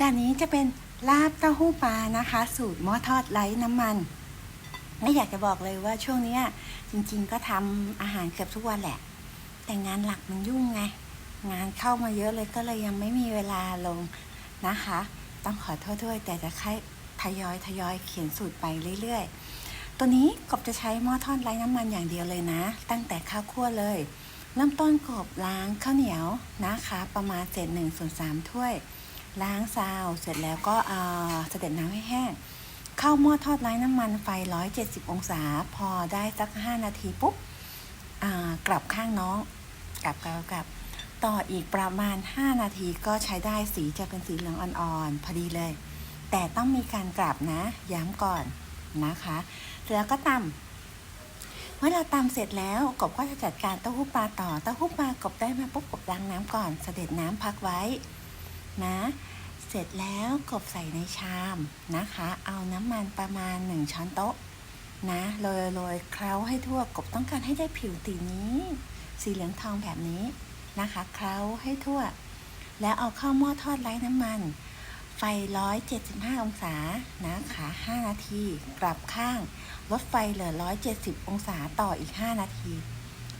จานนี้จะเป็นลาบเต้าหู้ปลานะคะ สูตรหม้อทอดไร้น้ำมันไม่อยากจะบอกเลยว่าช่วงเนี้ยจริงๆก็ทำอาหารเกือบทุกวันแหละ แต่งานหลักมันยุ่งไง งานเข้ามาเยอะเลยก็เลยยังไม่มีเวลาลงนะคะ ต้องขอโทษด้วย แต่จะค่อยทยอยทยอยเขียนสูตรไปเรื่อยๆ ตัวนี้กบจะใช้หม้อทอดไร้น้ำมันอย่างเดียวเลยนะ ตั้งแต่ข้าวคั่วเลย เริ่มต้นกบล้างข้าวเหนียวนะคะ ประมาณเศษหนึ่งส่วนสามถ้วย ล้างซาวเสร็จแล้วก็เสด็จน้ำให้แห้งเข้าหม้อทอดไร้น้ำมันไฟ 170 องศา พอได้สัก 5 นาทีปุ๊บกลับข้างน้องกลับกลับกลับต่ออีกประมาณ 5 นาทีก็ใช้ได้สีจะเป็นสีเหลืองอ่อนๆพอดีเลย แต่ต้องมีการกลับนะ ย้ำก่อนนะคะแล้วก็ตำเมื่อเราตำเสร็จแล้วกบก็จะจัดการเต้าหู้ปลาต่อเต้าหู้ปลากบได้มาปุ๊บกบล้างน้ำก่อน เสด็จน้ำพักไว้ นะ เสร็จแล้วกบใส่ในชามนะคะ เอาน้ำมันประมาณ 1 ช้อนโต๊ะนะโรยโรยเคล้าให้ทั่วกบต้องการให้ได้ผิวตีนี้ สีเหลืองทองแบบนี้นะคะ เคล้าให้ทั่ว แล้วเอาเข้าหม้อทอดไร้น้ำมัน ไฟ 175 องศานะคะ 5 นาที กลับข้างลดไฟเหลือ 170 องศาต่ออีก 5 นาที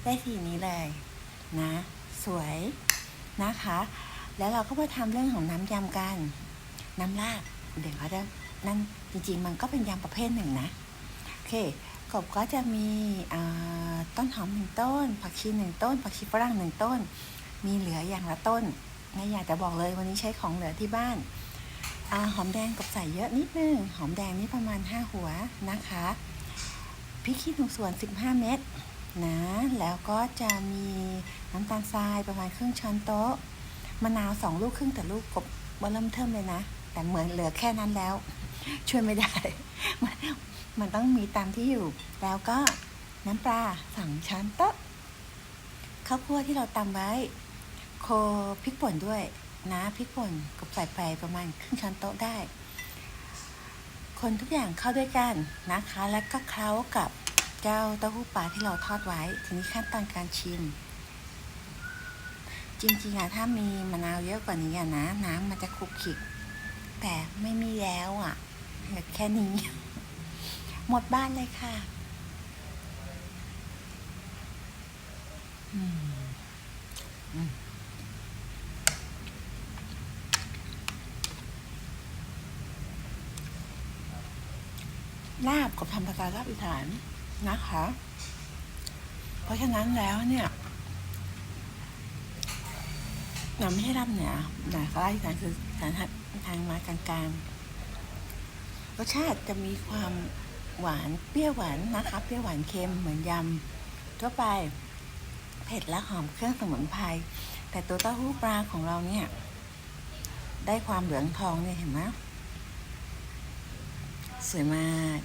ได้สีนี้เลยนะ สวยนะคะ แล้วเราก็มาทำเรื่องของน้ำยำกัน น้ำลาบเดี๋ยวเขาจะนั่นจริงๆ มันก็เป็นยำประเภทหนึ่งนะโอเคกบก็จะมีต้นหอมหนึ่งต้น ผักชีหนึ่งต้น ผักชีฝรั่งหนึ่งต้น มีเหลืออย่างละต้นไม่อยากจะบอกเลยวันนี้ใช้ของเหลือที่บ้านอหอมแดงกบใส่เยอะนิดนึง หอมแดงนี่ประมาณ 5 หัวนะคะพริกขี้หนูสวน 15 เม็ดนะ แล้วก็จะมีน้ำตาลทรายประมาณครึ่งช้อนโต๊ะ มะนาวสองลูกครึ่งแต่ลูกกบว่าเริ่มเทิมเลยนะ แต่เหมือนเหลือแค่นั้นแล้ว ช่วยไม่ได้ มันมันต้องมีตามที่อยู่ แล้วก็น้ำปลาสองช้อนโต๊ะข้าวคั่วที่เราตำไว้ โคพริกป่นด้วยนะพริกป่นกับใส่ไปประมาณครึ่งช้อนโต๊ะได้ คนทุกอย่างเข้าด้วยกันนะคะ แล้วก็เคล้ากับเจ้าเต้าหู้ปลาที่เราทอดไว้ ทีนี้ขั้นตอนการชิม จริงๆอะถ้ามีมะนาวเยอะกว่านี้อะนะน้ำมันจะคุกคลิกแต่ไม่มีแล้วอะเหลือแค่นี้ หมดบ้านเลยค่ะลาบกับทำประการลาบอีสานนะคะ เพราะฉะนั้นแล้วเนี่ย เราไม่ใช่ลาบเหนือแต่ลาบอีสานคือสารทางมากลางๆรสชาติจะมีความหวานเปรี้ยวหวานนะคะเปรี้ยวหวานเค็มเหมือนยำทั่วไปเผ็ดและหอมเครื่องสมุนไพรแต่ตัวเต้าหู้ปลาของเราเนี่ย ได้ความเหลืองทองเนี่ยเห็นไหมสวยมาก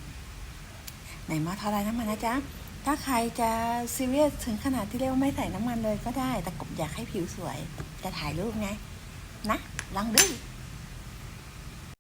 ไหนมาทอดไรน้ำมันนะจ๊ะ ถ้าใครจะซีเรียสถึงขนาดที่เรียกว่าไม่ใส่น้ำมันเลยก็ได้ แต่กบอยากให้ผิวสวย จะถ่ายรูปไง นะ ลองดู